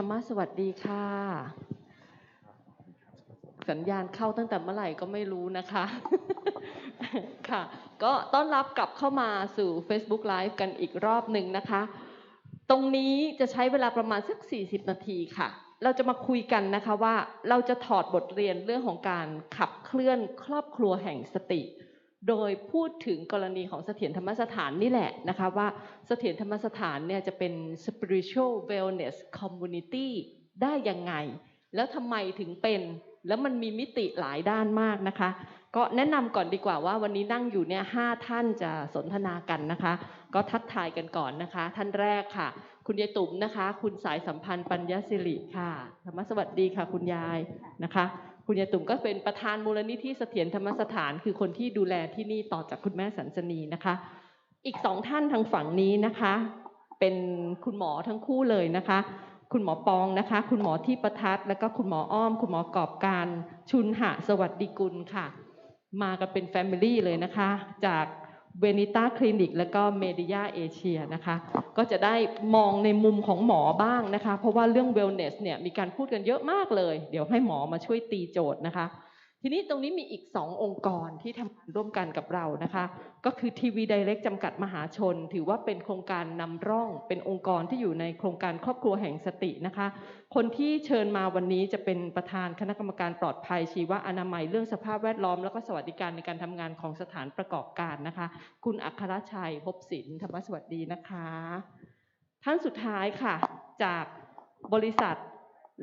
ธรรมะสวัสดีค่ะ สัญญาณเข้าตั้งแต่เมื่อไหร่ก็ไม่รู้นะคะ ค่ะ ก็ต้อนรับกลับเข้ามาสู่ Facebook Live กันอีกรอบหนึ่งนะคะ ตรงนี้จะใช้เวลาประมาณสัก 40 นาทีค่ะ เราจะมาคุยกันนะคะว่าเราจะถอดบทเรียนเรื่องของการขับเคลื่อนครอบครัวแห่งสติ โดยพูดถึงกรณีของเสถียรธรรมสถานนี่แหละนะคะว่าเสถียรธรรมสถานเนี่ยจะเป็น spiritual wellness community ได้ยังไง แล้วทำไมถึงเป็น แล้วมันมีมิติหลายด้านมากนะคะ ก็แนะนำก่อนดีกว่าว่าวันนี้นั่งอยู่เนี่ยห้าท่านจะสนทนากันนะคะ ก็ทักทายกันก่อนนะคะ ท่านแรกค่ะ คุณยายตุ๋มนะคะ คุณสายสัมพันธ์ปัญญสิริค่ะธรรมสวัสดีค่ะ คุณยายนะคะ คุณยายตุ่มก็เป็นประธานมูลนิธิเสถียรธรรมสถาน คือคนที่ดูแลที่นี่ต่อจากคุณแม่สันสนีนะคะ อีกสองท่านทางฝั่งนี้นะคะ เป็นคุณหมอทั้งคู่เลยนะคะ คุณหมอปองนะคะ คุณหมอที่ประทัดแล้วก็คุณหมออ้อม คุณหมอกอบการชุนหะสวัสดิกุลค่ะ มากันเป็นแฟมิลี่เลยนะคะ จาก เวนิต้าคลินิก แล้วก็เมดิยาเอเชียนะคะ ก็จะได้มองในมุมของหมอบ้างนะคะ เพราะว่าเรื่อง wellness เนี่ยมีการพูดกันเยอะมากเลย เดี๋ยวให้หมอมาช่วยตีโจทย์นะคะ ทีนี้ตรงนี้มีอีก2ององค์กรที่ทำงานร่วมกันกับเรานะคะ ก็คือทีวีไดเรกจำกัดมหาชน ถือว่าเป็นโครงการนำร่อง เป็นองค์กรที่อยู่ในโครงการครอบครัวแห่งสตินะคะ คนที่เชิญมาวันนี้จะเป็นประธานคณะกรรมการปลอดภัย ชีวอนามัยเรื่องสภาพแวดล้อม แล้วก็สวัสดิการในการทำงานของสถานประกอบการนะคะ คุณอัครชัยภพศิลป์ธรรมสวัสดีนะคะ ท่านสุดท้ายค่ะ จากบริษัท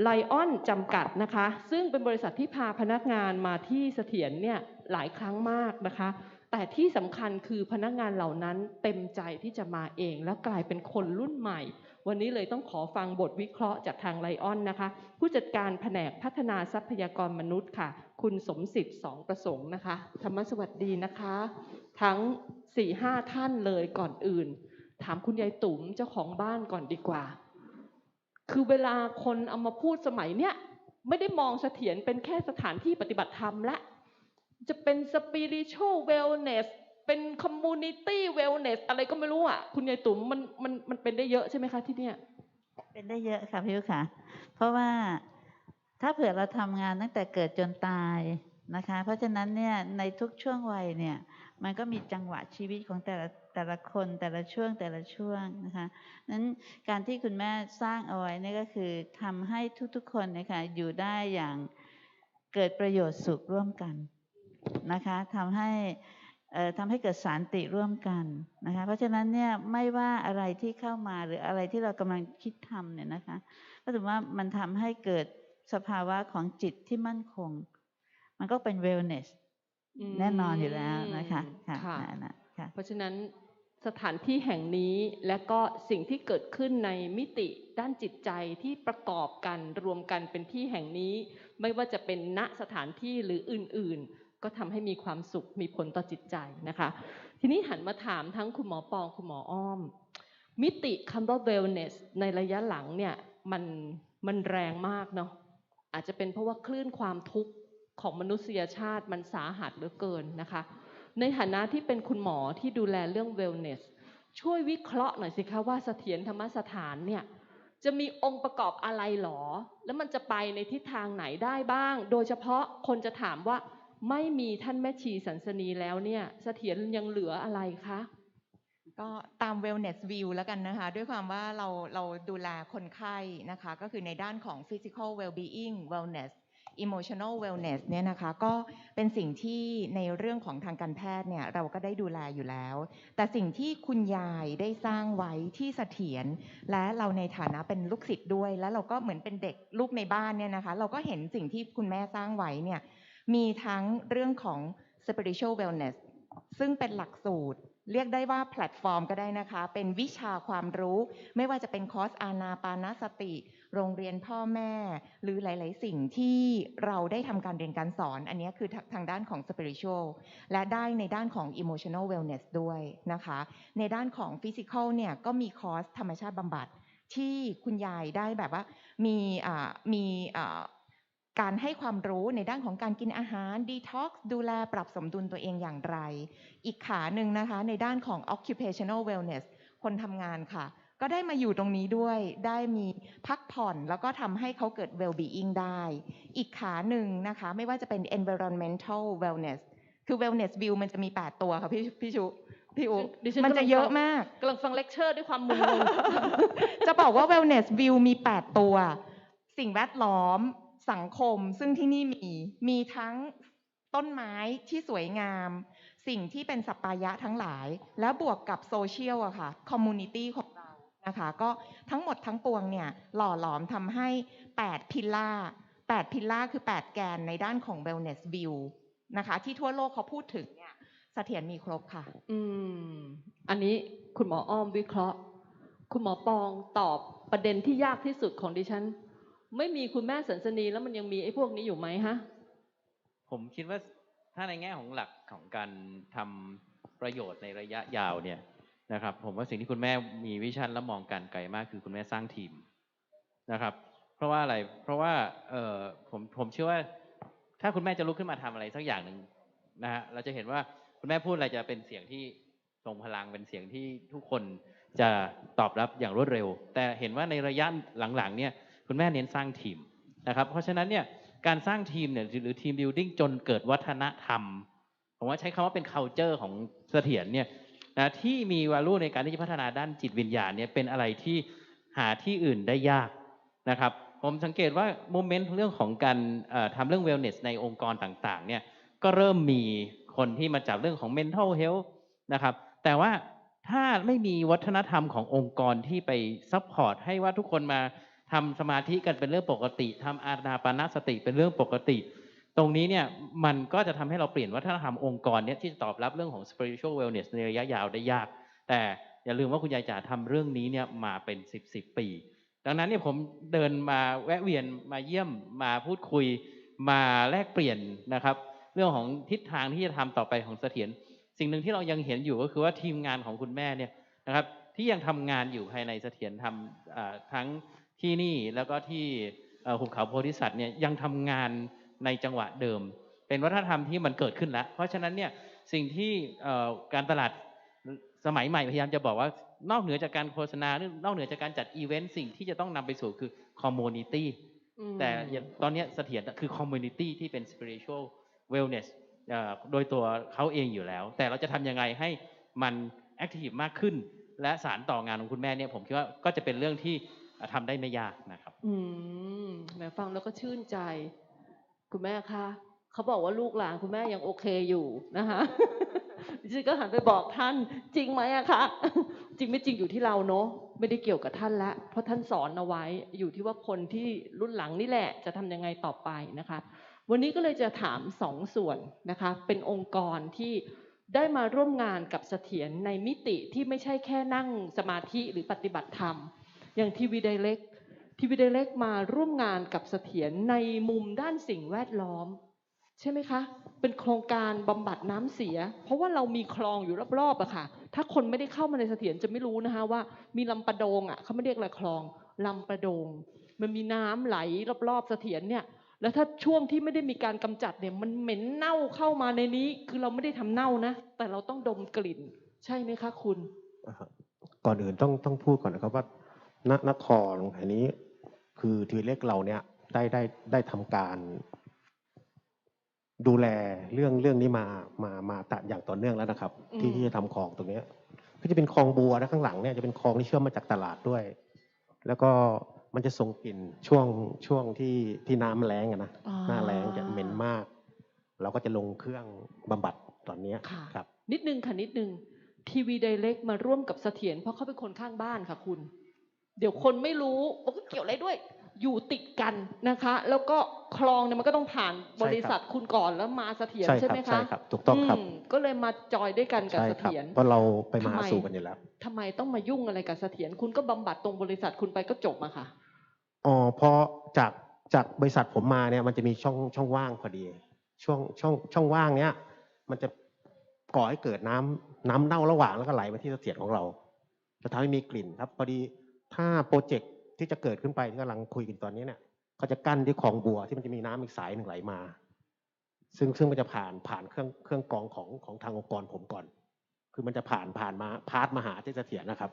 ไลออนจำกัดนะคะ ซึ่งเป็นบริษัทที่พาพนักงานมาที่เสถียรเนี่ยหลายครั้งมากนะคะ แต่ที่สำคัญคือพนักงานเหล่านั้นเต็มใจที่จะมาเอง แล้วกลายเป็นคนรุ่นใหม่ วันนี้เลยต้องขอฟังบทวิเคราะห์จากทางไลออนนะคะ ผู้จัดการแผนกพัฒนาทรัพยากรมนุษย์ค่ะ คุณสมศิษย์สองประสงค์นะคะ ธรรมสวัสดีนะคะ ทั้งสี่ห้าท่านเลยก่อนอื่น ถามคุณยายตุ๋มเจ้าของบ้านก่อนดีกว่า คือเวลาคนเอามาพูดสมัยเนี้ยไม่ได้มองเสถียรเป็นแค่สถานที่ปฏิบัติธรรมละ จะเป็น spiritual wellness เป็น community wellness อะไรก็ไม่รู้อะ คุณยายตุ๋มมันมันมันเป็นได้เยอะใช่ไหมคะที่เนี่ย เป็นได้เยอะค่ะพี่ยุค่ะ เพราะว่าถ้าเผื่อเราทำงานตั้งแต่เกิดจนตายนะคะ เพราะฉะนั้นเนี่ยในทุกช่วงวัยเนี่ย มันก็มีจังหวะชีวิตของแต่ละแต่ละคนแต่ละช่วงแต่ละช่วงนะคะนั้นการที่คุณแม่สร้างเอาไว้นี่ก็คือทำให้ทุกๆคนนะคะอยู่ได้อย่างเกิดประโยชน์สุขร่วมกันนะคะทำให้เอ่อทำให้เกิดสารติร่วมกันนะคะ เพราะฉะนั้นเนี่ยไม่ว่าอะไรที่เข้ามาหรืออะไรที่เรากำลังคิดทำเนี่ยนะคะก็ถือว่ามันทำให้เกิดสภาวะของจิตที่มั่นคง มันก็เป็น wellness แน่นอนอยู่แล้วนะคะค่ะค่ะนั่นน่ะค่ะเพราะฉะนั้นสถานที่แห่งนี้และก็สิ่งที่เกิดขึ้นในมิติด้านจิตใจที่ประกอบกันรวมกันเป็นที่แห่งนี้ ไม่ว่าจะเป็นณสถานที่หรืออื่น ๆ ก็ทำให้มีความสุขมีผลต่อจิตใจนะคะ ทีนี้หันมาถามทั้งคุณหมอปองคุณหมออ้อม มิติคำว่า wellness ในระยะหลังเนี่ยมันมันแรงมากเนาะอาจจะเป็นเพราะว่าคลื่นความทุกข์ ของมนุษยชาติมันสาหัสเหลือเกินนะคะ ในฐานะที่เป็นคุณหมอที่ดูแลเรื่อง wellness ช่วยวิเคราะห์หน่อยสิคะว่าเสถียรธรรมสถานเนี่ยจะมีองค์ประกอบอะไรหรอ แล้วมันจะไปในทิศทางไหนได้บ้าง โดยเฉพาะคนจะถามว่าไม่มีท่านแม่ชีสันสนีแล้วเนี่ยเสถียรยังเหลืออะไรคะก็ตาม wellness view แล้วกันนะคะ ด้วยความว่าเราเราดูแลคนไข้นะคะ ก็คือในด้านของ physical well-being wellness emotional wellness เนี่ยนะคะก็เป็นสิ่งที่ในเรื่องของทางการแพทย์เนี่ยเราก็ได้ดูแลอยู่แล้ว แต่สิ่งที่คุณยายได้สร้างไว้ที่เสถียรและเราในฐานะเป็นลูกศิษย์ด้วย แล้วเราก็เหมือนเป็นเด็กลูกในบ้านเนี่ยนะคะ เราก็เห็นสิ่งที่คุณแม่สร้างไว้เนี่ยมีทั้งเรื่องของ spiritual wellness ซึ่งเป็นหลักสูตรเรียกได้ว่าแพลตฟอร์มก็ได้นะคะ เป็นวิชาความรู้ ไม่ว่าจะเป็นคอร์สอานาปานสติ โรงเรียนพ่อแม่ หรือหลาย ๆ สิ่งที่เราได้ทำการเรียนการสอน อันนี้คือทาทางด้านของ spiritual และได้ในด้านของ emotional wellness ด้วยนะคะ ในด้านของ physical เนี่ยก็มีคอร์สธรรมชาติบำบัดที่คุณยายได้แบบว่ามีมีการให้ความรู้ในด้านของการกินอาหารดีท็อกซ์ดูแลปรับสมดุลตัวเองอย่างไร อีกขาหนึ่งนะคะในด้านของ occupational wellness คนทำงานค่ะ ก็ได้มาอยู่ตรงนี้ด้วยได้มีพักผ่อนแล้วก็ทำให้เขาเกิด well-being ได้ อีกขาหนึ่งนะคะ ไม่ว่าจะเป็น environmental wellness คือ wellness view มันจะมี 8 ตัวค่ะพี่พี่ชุพี่อุดิฉันมันกำลัจะงเยอะฟังมากกำลังฟังเลคเชอร์ด้วยความมึนงงจะบอกว่า wellness view มี 8 ตัว สิ่งแวดล้อมสังคม ซึ่งที่นี่มีมีทั้งต้นไม้ที่สวยงาม สิ่งที่เป็นสัปปายะทั้งหลาย แล้วบวกกับโซเชียลอะค่ะคอมมูนิตี้ของเรา นะคะก็ทั้งหมดทั้งปวงเนี่ยหล่อหลอมทำให้ 8 พิลล่า 8 พิลล่าคือ 8 แกนในด้านของ wellness view นะคะที่ทั่วโลกเขาพูดถึงเนี่ยเสถียรมีครบค่ะ อืม อันนี้คุณหมออ้อมวิเคราะห์ คุณหมอปองตอบประเด็นที่ยากที่สุดของดิฉัน ไม่มีคุณแม่สันสนีแล้วมันยังมีไอ้พวกนี้อยู่ไหมฮะ ผมคิดว่าถ้าในแง่ของหลักของการทำประโยชน์ในระยะยาวเนี่ย นะครับ ผมว่าสิ่งที่คุณแม่มีวิชั่นและมองการไกลมากคือคุณแม่สร้างทีมนะครับ เพราะว่าอะไรเพราะว่าเออผมผมเชื่อว่า ถ้าคุณแม่จะลุกขึ้นมาทำอะไรสักอย่างหนึ่งนะฮะเราจะเห็นว่าคุณแม่พูดอะไรจะเป็นเสียงที่ทรงพลังเป็นเสียงที่ทุกคนจะตอบรับอย่างรวดเร็ว แต่เห็นว่าในระยะหลังๆเนี่ยคุณแม่เน้นสร้างทีมนะครับเพราะฉะนั้นเนี่ยการสร้างทีมเนี่ยหรือทีม building จนเกิดวัฒนธรรมผมว่าใช้คำว่าเป็น culture ของเสถียรเนี่ย นะที่มี value ในการที่จะพัฒนาด้านจิตวิญญาณเนี่ยเป็นอะไรที่หาที่อื่นได้ยากนะครับผมสังเกตว่าโมเมนต์เรื่องของการทำเรื่อง wellness ในองค์กรต่างๆเนี่ยก็เริ่มมีคนที่มาจับเรื่องของ mental health นะครับแต่ว่าถ้าไม่มีวัฒนธรรมขององค์กรที่ไปซัพพอร์ตให้ว่าทุกคนมาทำสมาธิกันเป็นเรื่องปกติทำอานาปานสติเป็นเรื่องปกติ ตรงนี้เนี่ยมันก็จะทำให้เราเปลี่ยนวัฒนธรรมองค์กรเนี่ยที่จะตอบรับเรื่องของ spiritual wellness ในระยะยาวได้ยาก แต่อย่าลืมว่าคุณยายจ๋าทำเรื่องนี้เนี่ยมาเป็น10 10ปี ดังนั้นเนี่ยผมเดินมาแวะเวียนมาเยี่ยมมาพูดคุยมาแลกเปลี่ยนนะครับ เรื่องของทิศทางที่จะทำต่อไปของเสถียรสิ่งหนึ่งที่เรายังเห็นอยู่ก็คือว่าทีมงานของคุณแม่เนี่ยนะครับที่ยังทำงานอยู่ภายในเสถียรทำทั้งที่นี่แล้วก็ที่หุบเขาโพธิสัตว์เนี่ยยังทำงาน ในจังหวะเดิม เป็นวัฒนธรรมที่มันเกิดขึ้นแล้ว เพราะฉะนั้นเนี่ยสิ่งที่เอ่อการตลาดสมัยใหม่พยายามจะบอกว่านอกเหนือจากการโฆษณานอกเหนือจากการจัดอีเวนต์สิ่งที่จะต้องนำไปสู่คือคอมมูนิตี้อืมแต่อย่างตอนเนี้ยเสถียรคือคอมมูนิตี้ที่เป็น spiritual wellness เอ่อโดยตัวเขาเองอยู่แล้ว แต่เราจะทำยังไงให้มันแอคทีฟมากขึ้น และสารต่องานของคุณแม่เนี่ยผมคิดว่าก็จะเป็นเรื่องที่เอ่อทำได้ไม่ยากนะครับ อืมแหม่ฟังแล้วก็ชื่นใจ คุณแม่คะเขาบอกว่าลูกหลานคุณแม่ยังโอเคอยู่นะคะดิฉันก็หันไปบอกท่านจริงไหมอะคะจริงไม่จริงอยู่ที่เราเนาะไม่ได้เกี่ยวกับท่านละ เพราะท่านสอนเอาไว้อยู่ที่ว่าคนที่รุ่นหลังนี่แหละ จะทำยังไงต่อไปนะคะ วันนี้ก็เลยจะถามสองส่วนนะคะ เป็นองค์กรที่ได้มาร่วมงานกับเสถียรในมิติที่ไม่ใช่แค่นั่งสมาธิหรือปฏิบัติธรรม อย่างทีวีไดเล็ก ทีวีไดเล็กมาร่วมงานกับเสถียรในมุมด้านสิ่งแวดล้อม ใช่ไหมคะ เป็นโครงการบำบัดน้ำเสีย เพราะว่าเรามีคลองอยู่รอบๆอะค่ะ ถ้าคนไม่ได้เข้ามาในเสถียรจะไม่รู้นะคะว่ามีลำปะโดงอะเขาไม่เรียกอะไรคลองลำปะโดง มันมีน้ำไหลรอบๆเสถียรเนี่ยแล้วถ้าช่วงที่ไม่ได้มีการกำจัดเนี่ยมันเหม็นเน่าเข้ามาในนี้ คือเราไม่ได้ทำเน่านะ แต่เราต้องดมกลิ่น ใช่ไหมคะคุณ ก่อนอื่นต้องต้องพูดก่อนนะครับว่านนครอันนี้ คือทีเล็กเราเนี่ยได้ได้ได้ทำการ ดูแลเรื่องเรื่องนี้มามามาตะอย่างต่อเนื่องแล้วนะครับอืมที่ที่จะทำคลองตรงเนี้ย ก็จะเป็นคลองบัวนะข้างหลังเนี่ยจะเป็นคลองที่เชื่อมมาจากตลาดด้วย แล้วก็มันจะส่งกลิ่นช่วงช่วงที่ที่น้ำแรงอะนะอ่า หน้าแรงจะเหม็นมาก เราก็จะลงเครื่องบำบัดตอนเนี้ยค่ะ ครับ นิดนึงค่ะนิดนึงทีวีไดเล็กมาร่วมกับเสถียรเพราะเขาเป็นคนข้างบ้านค่ะคุณ เดี๋ยวคนไม่รู้ว่าเกี่ยวอะไรด้วย อยู่ติดกันนะคะ แล้วก็คลองเนี่ยมันก็ต้องผ่านใช่ครับบริษัทคุณก่อนแล้วมาเสถียรใช่ใช่ครับไหมใช่คะครับถูกต้องครับมก็เลยมาจอยด้วยกันกับใช่เสครับถียรเพราะเราไปมาหาทำไมสู่กันอยู่แล้วทำไมต้องมายุ่งอะไรกับเสถียรคุณก็บำบัดตรงบริษัทคุณไปก็จบอะค่ะอ๋อพอจากจากบริษัทผมมาเนี่ยมันจะมีช่องช่องว่างพอดี ช่วงช่องช่องว่างเนี้ยมันจะก่อให้เกิดน้ำน้ำเน่าระหว่างแล้วก็ไหลมาที่เสถียรของเราจะทำให้มีกลิ่นครับพอดีถ้าโปรเจกต์ ที่จะเกิดขึ้นไปที่กำลังคุยกันตอนนี้เนี่ยเขาจะกั้นที่คลองบัวที่มันจะมีน้ำอีกสายหนึ่งไหลมา ซึ่งซึ่งมันจะผ่านผ่านเครื่องเครื่องกรองของของทางองค์กรผมก่อน คือมันจะผ่านผ่านมาพาร์ทมาหาที่เสถียรนะครับ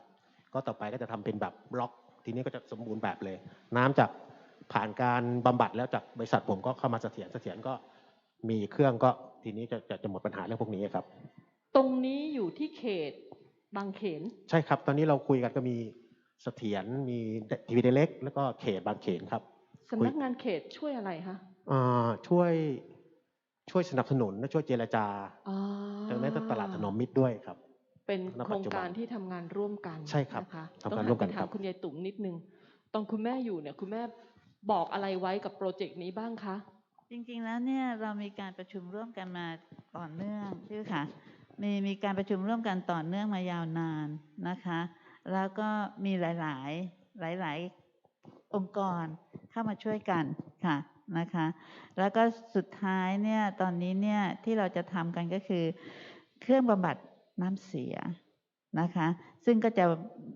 ก็ต่อไปก็จะทำเป็นแบบบล็อก ทีนี้ก็จะสมบูรณ์แบบเลย น้ำจากผ่านการบำบัดแล้วจากบริษัทผมก็เข้ามาเสถียรเสถียรก็มีเครื่องก็ทีนี้จะจะจะหมดปัญหาเรื่องพวกนี้ครับ ตรงนี้อยู่ที่เขตบางเขน ใช่ครับ ตอนนี้เราคุยกันก็มี เสถียรมีทีวีเล็ก แล้วก็เขตบางเขนครับสำนักงานเขตช่วยอะไรคะอ่าช่วยช่วยสนับสนุนและช่วยเจรจาอ่าจากนั้นตลาดถนอมมิตรด้วยครับ เป็นณโคปัรจงจุบันการที่ทำงานร่วมกันใช่ครับนะคะทำงานต้องร่วมกันหัครัถามบคุณยายตุ๋มนิดนึงตอนคุณแม่อยู่เนี่ย คุณแม่บอกอะไรไว้กับโปรเจกต์นี้บ้างคะจริงๆแล้วเนี่ยเรามีการประชุมร่วมกันมาต่อเนื่องชื่อค่ะมีมีการประชุมร่วมกันต่อเนื่องมายาวนานนะคะ แล้วก็มีหลาย ๆ หลาย ๆ องค์กรเข้ามาช่วยกันค่ะนะคะ แล้วก็สุดท้ายเนี่ยตอนนี้เนี่ยที่เราจะทำกันก็คือ เครื่องบำบัดน้ำเสียนะคะ ซึ่งก็จะ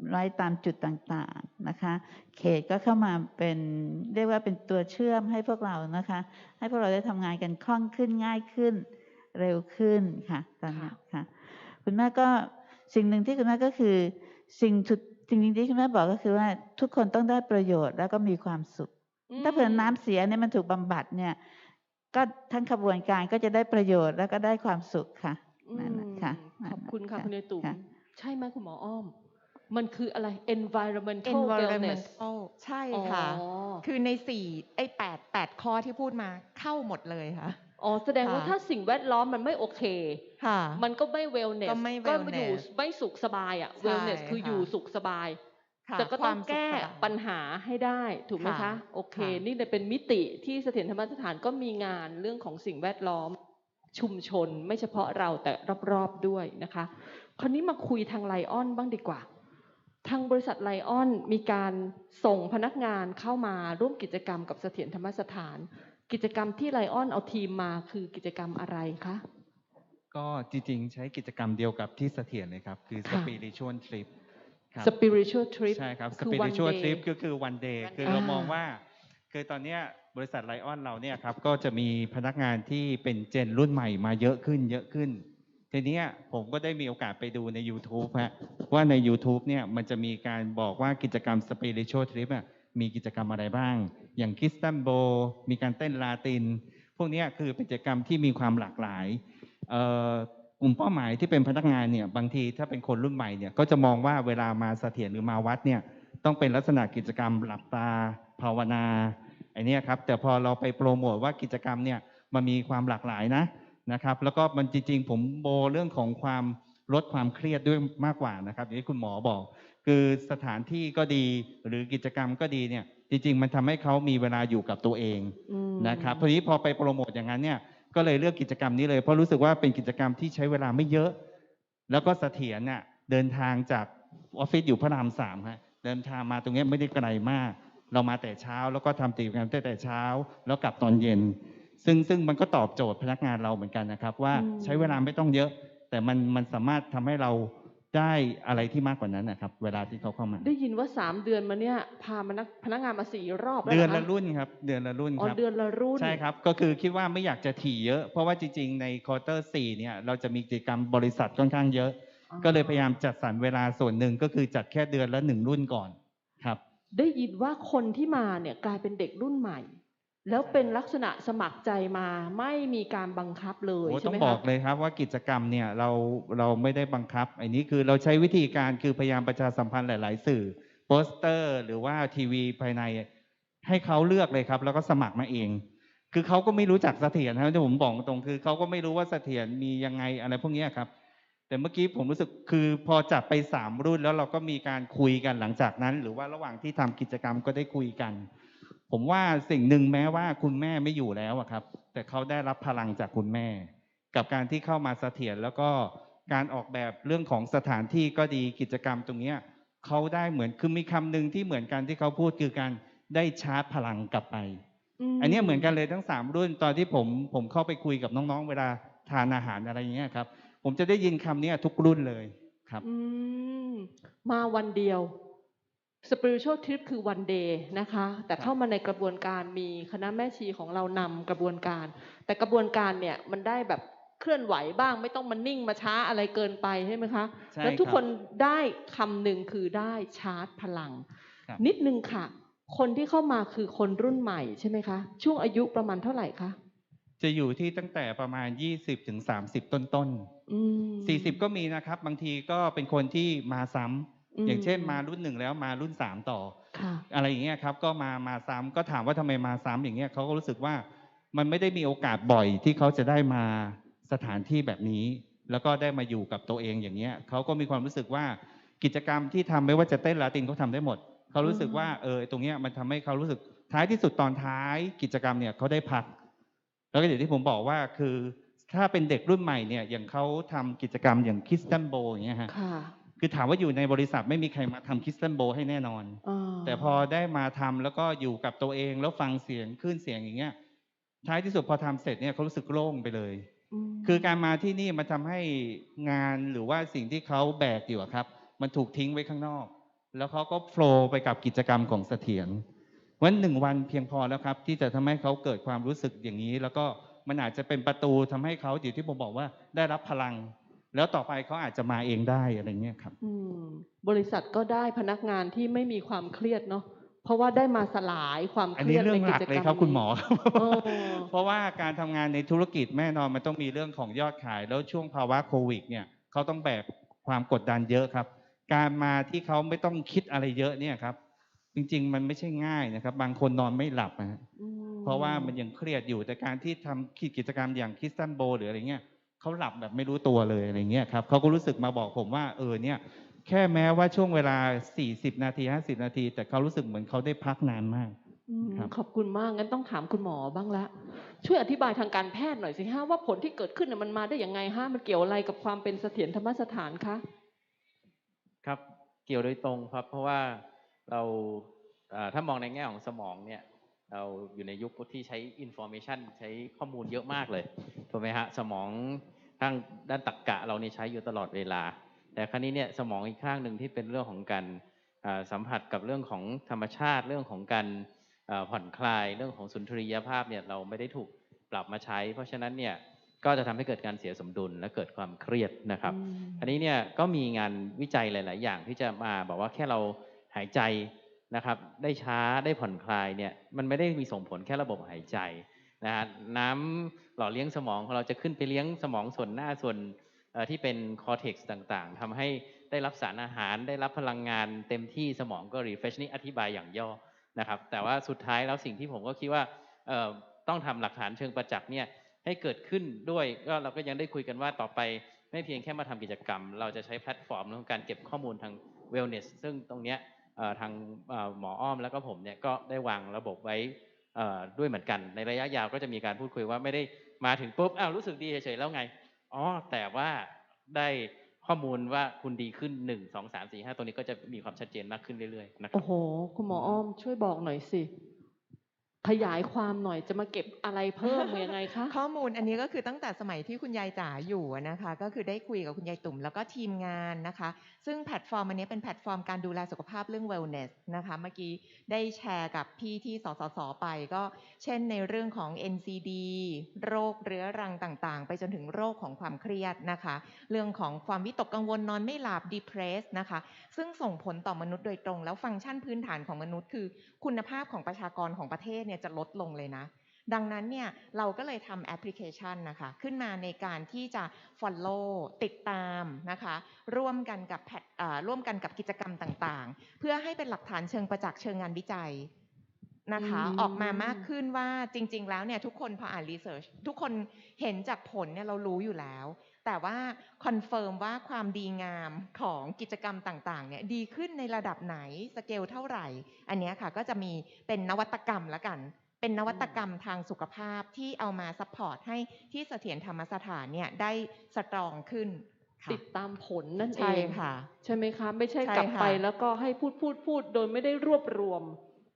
ไว้ตามจุดต่างๆนะคะ เขตก็เข้ามาเป็นเรียกว่าเป็นตัวเชื่อมให้พวกเรานะคะ ให้พวกเราได้ทำงานกันคล่องขึ้นง่ายขึ้นเร็วขึ้นค่ะตอนนี้ค่ะ คุณแม่ก็สิ่งหนึ่งที่คุณแม่ก็คือ สิ่งสุดสิ่งหนึ่งที่คุณแม่บอกก็คือว่าทุกคนต้องได้ประโยชน์แล้วก็มีความสุข ถ้าเผื่อน้ำเสียเนี่ยมันถูกบำบัดเนี่ย ก็ทั้งขบวนการก็จะได้ประโยชน์แล้วก็ได้ความสุขค่ะอืมนั่นน่ะค่ะขอบคุณค่ะนั่นน่ะคุณยายตุ๋มค่ะใช่ไหมคุณหมออ้อม มันคืออะไร environmental wellness environmental ใช่ค่ะอ๋อคือในสี่ไอ้แปดแปดข้อที่พูดมาเข้าหมดเลยค่ะ อ๋อแสดงว่าค่ะถ้าสิ่งแวดล้อมมันไม่โอเคค่ะมันก็ไม่ wellness ก็ไม่ก็อยู่ wellness ไม่สุขสบายอะใช่ wellness คือค่ะอยู่สุขสบายค่ะแต่ก็คต้วาองมสุขแก้สบายปัญหาให้ได้ถูกไหมคะค่ะโอเคค่ะนี่เลยเป็นมิติที่เสถียรธรรมสถานก็มีงานเรื่องของสิ่งแวดล้อมชุมชนไม่เฉพาะเราแต่รอบๆด้วยนะคะ คราวนี้มาคุยทางไลออนบ้างดีกว่า ทางบริษัทไลออนมีการส่งพนักงานเข้ามาร่วมกิจกรรมกับเสถียรธรรมสถาน กิจกรรมที่ไลออนเอาทีมมาคือกิจกรรมอะไรคะ ก็จริงๆ ใช้กิจกรรมเดียวกับที่เสถียรเลยครับ คือค่ะ spiritual trip ครับ spiritual trip ใช่ครับคือ one spiritual day trip ก็คือ one day คือเราอ่ามมองว่า คือตอนเนี้ยบริษัทไลออนเราเนี่ยครับก็จะมีพนักงานที่เป็นเจนรุ่นใหม่มาเยอะขึ้นเยอะขึ้น ทีเนี้ยผมก็ได้มีโอกาสไปดูใน YouTube ฮะว่าใน YouTube เนี่ยมันจะมีการบอกว่ากิจกรรม spiritual trip อะ มีกิจกรรมอะไรบ้าง อย่างคิสตันโบ มีการเต้นลาติน พวกนี้คือเป็นกิจกรรมที่มีความหลากหลายกลุ่มเป้าหมายที่เป็นพนักงานเนี่ยบางทีถ้าเป็นคนรุ่นใหม่เนี่ยก็จะมองว่าเวลามาเสถียรหรือมาวัดเนี่ยต้องเป็นลักษณะกิจกรรมหลับตา ภาวนาไอเนี้ยครับแต่พอเราไปโปรโมทว่ากิจกรรมเนี่ยมันมีความหลากหลายนะนะครับ แล้วก็มันจริงๆ ผมโบเรื่องของความลดความเครียดด้วยมากกว่านะครับอย่างที่คุณหมอบอก คือสถานที่ก็ดีหรือกิจกรรมก็ดีเนี่ยจริงๆ มันทำให้เขามีเวลาอยู่กับตัวเองอืมนะครับทีนี้พอไปโปรโมทอย่างนั้นเนี่ยก็เลยเลือกกิจกรรมนี้เลย เพราะรู้สึกว่าเป็นกิจกรรมที่ใช้เวลาไม่เยอะ แล้วก็เสถียรน่ะเดินทางจากออฟฟิศอยู่พระรามสามฮะเดินทางมาตรงเนี้ยไม่ได้ไกลมาก เรามาแต่เช้าแล้วก็ทำกิจกรรมตั้งแต่เช้า แล้วกลับตอนเย็น ซึ่งซึ่งมันก็ตอบโจทย์พนักงานเราเหมือนกันนะครับ ว่าอืมใช้เวลาไม่ต้องเยอะ แต่มันมันสามารถทำให้เรา ได้อะไรที่มากกว่านั้นนะครับ เวลาที่เขาเข้ามา ได้ยินว่าสามเดือนมาเนี่ยพามานักพนักงานมาสี่รอบแล้วเดือนหรละคะรุ่นครับ เดือนละรุ่นอ๋อครับเดือนละรุ่นใช่ครับ ก็คือคิดว่าไม่อยากจะถี่เยอะ เพราะว่าจริง ๆ ในควอเตอร์สี่เนี่ยเราจะมีกิจกรรมบริษัทค่อนข้างเยอะอ๋อก็เลยพยายามจัดสรรเวลาส่วนหนึ่งก็คือจัดแค่เดือนละหนึ่งรุ่นก่อนครับ ได้ยินว่าคนที่มาเนี่ยกลายเป็นเด็กรุ่นใหม่ แล้วเป็นลักษณะสมัครใจมาไม่มีการบังคับเลยโอ้ใช่ต้อไหมงคะบอกเลยครับว่ากิจกรรมเนี่ยเราเราไม่ได้บังคับอันนี้คือเราใช้วิธีการคือพยายามประชาสัมพันธ์หลาย ๆ สื่อโปสเตอร์ หรือว่าทีวีภายในให้เขาเลือกเลยครับ แล้วก็สมัครมาเอง คือเขาก็ไม่รู้จักเสถียรนะครับที่ผมบอกตรงคือเขาก็ไม่รู้ว่าเสถียรมียังไงอะไรพวกเนี้ยครับ แต่เมื่อกี้ผมรู้สึกคือพอจัดไปสามรุ่นแล้วเราก็มีการคุยกันหลังจากนั้น หรือว่าระหว่างที่ทำกิจกรรมก็ได้คุยกัน ผมว่าสิ่งหนึ่งแม้ว่าคุณแม่ไม่อยู่แล้วอะครับ แต่เขาได้รับพลังจากคุณแม่ กับการที่เข้ามาเสถียรแล้วก็การออกแบบเรื่องของสถานที่ก็ดีกิจกรรมตรงเนี้ยเขาได้เหมือนคือมีคำหนึ่งที่เหมือนกันที่เขาพูดคือการได้ชาร์จพลังกลับไปมอันเนี้ยเหมือนกันเลยทั้งสามรุ่นตอนที่ผมผมเข้าไปคุยกับน้องๆ เวลาทานอาหารอะไรอย่างเงี้ยครับ ผมจะได้ยินคำเนี้ยทุกรุ่นเลยครับอืมมาวันเดียว spiritual trip คือวันเดย์นะคะ แต่ครับเข้ามาในกระบวนการมีคณะแม่ชีของเรานำกระบวนการ แต่กระบวนการเนี่ยมันได้แบบเคลื่อนไหวบ้าง ไม่ต้องมานิ่งมาช้าอะไรเกินไปใช่ไหมคะใช่แล้วทุกครับคนได้คำหนึ่งคือได้ชาร์จพลังครับนิดนึงค่ะ คนที่เข้ามาคือคนรุ่นใหม่ใช่ไหมคะ ช่วงอายุประมาณเท่าไหร่คะจะอยู่ที่ตั้งแต่ประมาณ 20ถึง30 ต้นต้นๆอืม40 ก็มีนะครับ บางทีก็เป็นคนที่มาซ้ำ อืมอย่างเช่นมารุ่นหนึ่งแล้วมารุ่นสามต่อค่ะอะไรอย่างเงี้ยครับ ก็มามาซ้ำก็ถามว่าทำไมมาซ้ำอย่างเงี้ยเขาก็รู้สึกว่ามันไม่ได้มีโอกาสบ่อยที่เขาจะได้มาสถานที่แบบนี้ แล้วก็ได้มาอยู่กับตัวเองอย่างเงี้ยเขาก็มีความรู้สึกว่ากิจกรรมที่ทำไม่ว่าจะเต้นลาตินเขาทำได้หมดเขารู้สึกว่าเออตรงเนี้ยมันทำให้เขารู้สึกท้ายที่สุดตอนท้ายกิจกรรมเนี่ยเขาได้พัก แล้วก็อย่างที่ผมบอกว่าคือถ้าเป็นเด็กรุ่นใหม่เนี่ยอย่างเขาทำกิจกรรมอย่างคิสตันโบอย่างเงี้ยฮะ ค่ะคือถามว่าอยู่ในบริษัทไม่มีใครมาทำคิสตันโบให้แน่นอนอ่าแต่พอได้มาทำแล้วก็อยู่กับตัวเองแล้วฟังเสียงคลื่นเสียงอย่างเงี้ยท้ายที่สุดพอทำเสร็จเนี่ยเขารู้สึกโล่งไปเลยมคือการมาที่นี่มันทำให้งานหรือว่าสิ่งที่เขาแบกอยู่อะครับ มันถูกทิ้งไว้ข้างนอก แล้วเขาก็โฟลว์ไปกับกิจกรรมของเสถียรวันหนึ่งวันเพียงพอแล้วครับ ที่จะทำให้เขาเกิดความรู้สึกอย่างนี้ แล้วก็มันอาจจะเป็นประตูทำให้เขาอย่างที่ผมบอกว่าได้รับพลัง แล้วต่อไปเขาอาจจะมาเองได้อะไรเงี้ยครับอืมบริษัทก็ได้พนักงานที่ไม่มีความเครียดเนาะเพราะว่าได้มาสลายความอันเครีนี้ยดเรื่ในองหกิลักจกรเลรยมครับคุณหมอครับเออเพราะว่าการทำงานในธุรกิจแน่นอนมันต้องมีเรื่องของยอดขาย แล้วช่วงภาวะโควิด เนี่ยเขาต้องแบกความกดดันเยอะครับ การมาที่เขาไม่ต้องคิดอะไรเยอะเนี่ยครับ จริง ๆ มันไม่ใช่ง่ายนะครับ บางคนนอนไม่หลับนะฮะอืมเพราะว่ามันยังเครียดอยู่แต่การที่ทำกิจกรรมอย่างคิสตันโบหรืออะไรเงี้ย เขาหลับแบบไม่รู้ตัวเลยอะไรเงี้ยครับเขาก็รู้สึกมาบอกผมว่าเออเนี่ยแค่แม้ว่าช่วงเวลา 40 นาที 50 นาที แต่เขารู้สึกเหมือนเขาได้พักนานมากอืมครับขอบคุณมากงั้นต้องถามคุณหมอบ้างละช่วยอธิบายทางการแพทย์หน่อยสิฮะว่าผลที่เกิดขึ้นน่ะมันมาได้ยังไงฮะมันเกี่ยวอะไรกับความเป็นเสถียรธรรมสถานคะครับเกี่ยวโดยตรงครับ เพราะว่าเราเอ่อถ้ามองในแง่ของสมองเนี่ย เราอยู่ในยุคที่ใช้ information ใช้ข้อมูลเยอะมากเลยถูกไหมฮะสมองทางด้านตรรกะเราเนี่ยใช้อยู่ตลอดเวลา แต่ครั้นี้เนี่ยสมองอีกข้างหนึ่งที่เป็นเรื่องของการอ่าสัมผัสกับเรื่องของธรรมชาติเรื่องของการอ่าผ่อนคลายเรื่องของสุนทรียภาพเนี่ยเราไม่ได้ถูกปรับมาใช้ เพราะฉะนั้นเนี่ยก็จะทำให้เกิดการเสียสมดุลและเกิดความเครียดนะครับอืมอันนี้เนี่ยก็มีงานวิจัยหลาย ๆ อย่างที่จะมาบอกว่าแค่เราหายใจ นะครับได้ช้าได้ผ่อนคลายเนี่ยมันไม่ได้มีส่งผลแค่ระบบหายใจนะฮะน้ำหล่อเลี้ยงสมองของเราจะขึ้นไปเลี้ยงสมองส่วนหน้าส่วนที่เป็นคอร์เทกซ์ต่างๆทำให้ได้รับสารอาหารได้รับพลังงานเต็มที่สมองก็รีเฟชนี่อธิบายอย่างย่อนะครับแต่ว่าสุดท้ายแล้วสิ่งที่ผมก็คิดว่าต้องทำหลักฐานเชิงประจักษ์เนี่ยให้เกิดขึ้นด้วยก็เราก็ยังได้คุยกันว่าต่อไปไม่เพียงแค่มาทำกิจกรรม เราจะใช้แพลตฟอร์มเรื่องของการเก็บข้อมูลทาง wellness ซึ่งตรงเนี้ย ทางหมออ้อมแล้วก็ผมเนี่ยก็ได้วางระบบไว้ด้วยเหมือนกันในระยะยาวก็จะมีการพูดคุยว่าไม่ได้มาถึงปุ๊บอ้าวรู้สึกดีเฉยๆแล้วไงอ๋อแต่ว่าได้ข้อมูลว่าคุณดีขึ้นหนึ่งสองสามสี่ห้าตัวนี้ก็จะมีความชัดเจนมากขึ้นเรื่อยๆนะครัโอ้โห คุณหมออ้อมช่วยบอกหน่อยสิ ขยายความหน่อยจะมาเก็บอะไรเพิ่มยังไงคะข้อมูลอันนี้ก็คือตั้งแต่สมัยที่คุณยายจ๋าอยู่นะคะ ก็คือได้คุยกับคุณยายตุ่มแล้วก็ทีมงานนะคะ ซึ่งแพลตฟอร์มอันนี้เป็นแพลตฟอร์มการดูแลสุขภาพเรื่อง wellness นะคะ เมื่อกี้ได้แชร์กับพี่ที่สสสไปก็เช่นในเรื่องของ NCD โรคเรื้อรังต่างๆ ไปจนถึงโรคของความเครียดนะคะ เรื่องของความวิตกกังวลนอนไม่หลับ depress นะคะ ซึ่งส่งผลต่อมนุษย์โดยตรง แล้วฟังก์ชันพื้นฐานของมนุษย์คือ คุณภาพของประชากรของประเทศเนี่ยจะลดลงเลยนะ ดังนั้นเนี่ยเราก็เลยทำแอปพลิเคชันนะคะขึ้นมาในการที่จะ follow ติดตามนะคะร่วมกันกับแพทอ่าร่วมกันกับกิจกรรมต่างๆ เพื่อให้เป็นหลักฐานเชิงประจักษ์เชิงงานวิจัยนะคะอืมออกมามากขึ้นว่าจริง ๆ แล้วเนี่ยทุกคนพออ่านรีเสิร์ชทุกคนเห็นจากผลเนี่ยเรารู้อยู่แล้ว แต่ว่าคอนเฟิร์มว่าความดีงามของกิจกรรมต่างๆเนี่ยดีขึ้นในระดับไหนสเกลเท่าไหร่ อันเนี้ยค่ะก็จะมีเป็นนวัตกรรมละกัน เป็นนวัตกรรมทางสุขภาพที่เอามาซัพพอร์ตให้ที่เสถียรธรรมสถานเนี่ยได้สตรองขึ้นค่ะติดตามผลนั่นเอใช่งค่ะ ใช่ไหมคะ ไม่ใช่ใช่กลับไปค่ะแล้วก็ให้พูดพูดพูดโดยไม่ได้รวบรวม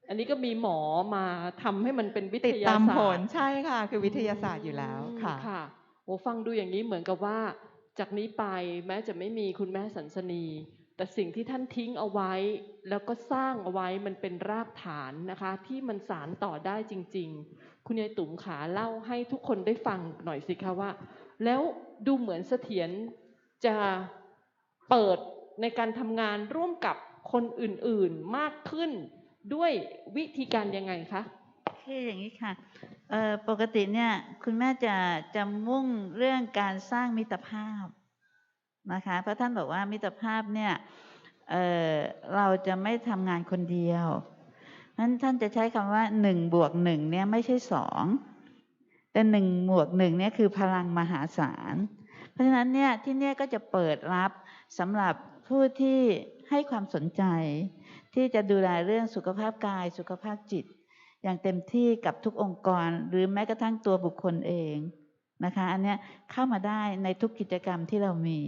อันนี้ก็มีหมอมาทำให้มันเป็นวิทติดยาตามศาผสตลร์ใช่ค่ะ คือวิทยาศาสตร์อยู่แล้วค่ะอืมค่ะ โอฟังดูอย่างนี้เหมือนกับว่า จากนี้ไปแม้จะไม่มีคุณแม่สันสนี แต่สิ่งที่ท่านทิ้งเอาไว้ แล้วก็สร้างเอาไว้มันเป็นรากฐานนะคะ ที่มันสารต่อได้จริง ๆ คุณยายตุ๋มขาเล่าให้ทุกคนได้ฟังหน่อยสิคะว่า แล้วดูเหมือนเสถียรจะเปิดในการทำงานร่วมกับคนอื่นๆมากขึ้นด้วยวิธีการยังไงคะ คืออย่างนี้ค่ะเออปกติเนี่ยคุณแม่จะจะมุ่งเรื่องการสร้างมิตรภาพนะคะเพราะท่านบอกว่ามิตรภาพเนี่ยเออเราจะไม่ทำงานคนเดียวนั้นท่านจะใช้คำว่าหนึ่งบวกหนึ่งเนี่ยไม่ใช่สองแต่หนึ่งบวกหนึ่งเนี่ยคือพลังมหาศาล เพราะฉะนั้นเนี่ยที่เนี่ยก็จะเปิดรับสำหรับผู้ที่ให้ความสนใจ ที่จะดูแลเรื่องสุขภาพกายสุขภาพจิต อย่างเต็มที่กับทุกองค์กร หรือแม้กระทั่งตัวบุคคลเองนะคะ อันเนี้ยเข้ามาได้ในทุกกิจกรรมที่เรามี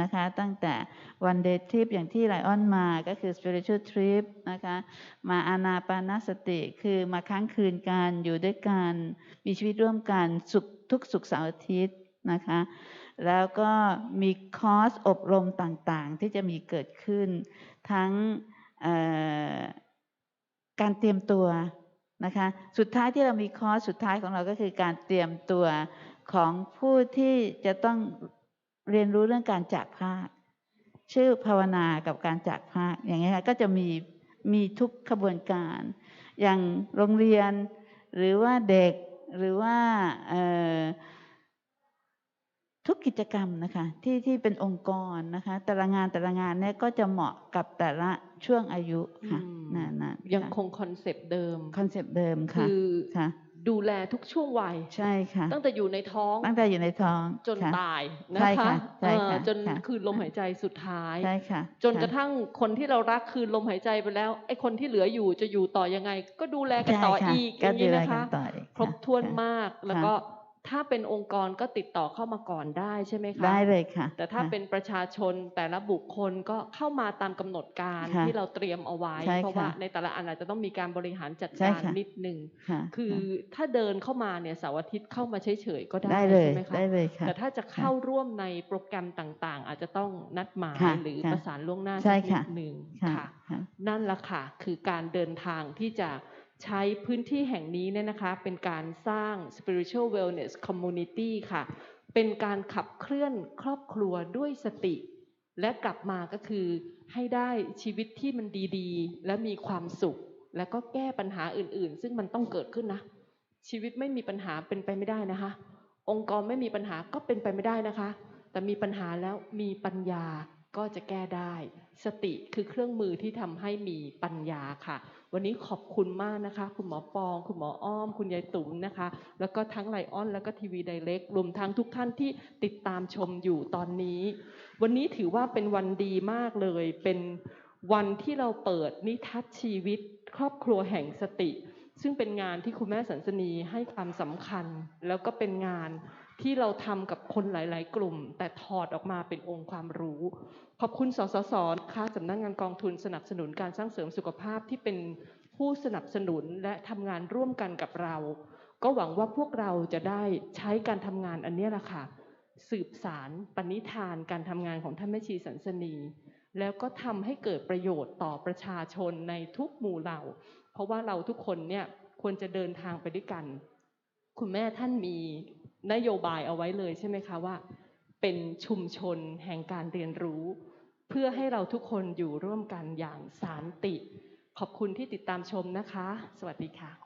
นะคะ ตั้งแต่วันเดย์ทริปอย่างที่ไลออนมาก็คือ spiritual trip นะคะ มาอานาปานสติ คือมาค้างคืนกันอยู่ด้วยกันมีชีวิตร่วมกันสุขทุกสุขเสาร์อาทิตย์นะคะ แล้วก็มีคอร์สอบรมต่างๆ ที่จะมีเกิดขึ้นทั้งการเตรียมตัว นะคะ สุดท้ายที่เรามีคอร์สสุดท้ายของเราก็คือการเตรียมตัวของผู้ที่จะต้องเรียนรู้เรื่องการจากภาค ชื่อภาวนากับการจากภาค อย่างนี้ยค่ะก็จะมีมีทุกขบวนการ อย่างโรงเรียนหรือว่าเด็กหรือว่าเอ่อ ทุกกิจกรรมนะคะที่ที่เป็นองค์กรนะคะ แต่ละงานแต่ละงานเนี่ยก็จะเหมาะกับแต่ละช่วงอายุค่ะอืมนั่นนะยังคงคอนเซปต์เดิมคอนเซปต์เดิมค่ะคือค่ะดูแลทุกช่วงวัยใช่ค่ะ ตั้งแต่อยู่ในท้องตั้งแต่อยู่ในท้องจนค่ะตายนะใช่คะค่ะใช่ค่ะเอ่อจนค่ะคืนลมหายใจสุดท้ายใช่ค่ะ จนกระค่ทั่งคนที่เรารักคืนลมหายใจไปแล้วไอ้คนที่เหลืออยู่จะอยู่ต่อยังไง ก็ดูแลกันใช่ต่อค่ะอีกอก็ย่างดูนี้แลนะกัคะต่ออีกครบถ้วนค่ะมากแล้วก็ ถ้าเป็นองค์กรก็ติดต่อเข้ามาก่อนได้ใช่ไหมคะได้เลยค่ะ แต่ถ้าค่ะเป็นประชาชนแต่ละบุคคลก็เข้ามาตามกำหนดการค่ะที่เราเตรียมเอาไว้ใช่เพราะว่าค่ะในแต่ละอันอาจจะต้องมีการบริหารจัดใช่การค่ะนิดนึงค่ะคือถ้าเดินเข้ามาเนี่ยเสาร์อาทิตย์เข้ามาเฉยๆก็ได้ได้เลยใช่ไหมคะได้เลยค่ะแต่ถ้าจะเข้าร่วมในโปรแกรมต่างๆ อาจจะต้องนัดหมายค่ะหรือค่ะประสานล่วงหน้าใช่สักนิค่ะดหนึ่งค่ะค่ะค่ะ นั่นแหละค่ะคือการเดินทางที่จะ ใช้พื้นที่แห่งนี้เนี่ยนะคะ เป็นการสร้าง spiritual wellness community ค่ะ เป็นการขับเคลื่อนครอบครัวด้วยสติ และกลับมาก็คือให้ได้ชีวิตที่มันดีๆ และมีความสุข แล้วก็แก้ปัญหาอื่นๆ ซึ่งมันต้องเกิดขึ้นนะ ชีวิตไม่มีปัญหาเป็นไปไม่ได้นะคะ องค์กรไม่มีปัญหาก็เป็นไปไม่ได้นะคะ แต่มีปัญหาแล้วมีปัญญาก็จะแก้ได้ สติคือเครื่องมือที่ทำให้มีปัญญาค่ะ วันนี้ขอบคุณมากนะคะ คุณหมอปอง คุณหมออ้อม คุณยายตุ๋มนะคะ แล้วก็ทั้งไลออน แล้วก็ทีวีไดเรกรวมทั้งทุกท่านที่ติดตามชมอยู่ตอนนี้ วันนี้ถือว่าเป็นวันดีมากเลย เป็นวันที่เราเปิดนิทัศชีวิต ครอบครัวแห่งสติ ซึ่งเป็นงานที่คุณแม่สันสนีให้ความสำคัญ แล้วก็เป็นงาน ที่เราทำกับคนหลาย ๆ กลุ่ม แต่ถอดออกมาเป็นองค์ความรู้ ขอบคุณสสสนะคะสำนักงานกองทุนสนับสนุนการสร้างเสริมสุขภาพที่เป็นผู้สนับสนุนและทำงานร่วมกันกับเรา ก็หวังว่าพวกเราจะได้ใช้การทำงานอันนี้แหละค่ะ สืบสารปณิธานการทำงานของท่านแม่ชีสันสนี แล้วก็ทำให้เกิดประโยชน์ต่อประชาชนในทุกหมู่เหล่า เพราะว่าเราทุกคนเนี่ยควรจะเดินทางไปด้วยกัน คุณแม่ท่านมี นโยบายเอาไว้เลยใช่ไหมคะว่า เป็นชุมชนแห่งการเรียนรู้ เพื่อให้เราทุกคนอยู่ร่วมกันอย่างสานติ ขอบคุณที่ติดตามชมนะคะ สวัสดีค่ะ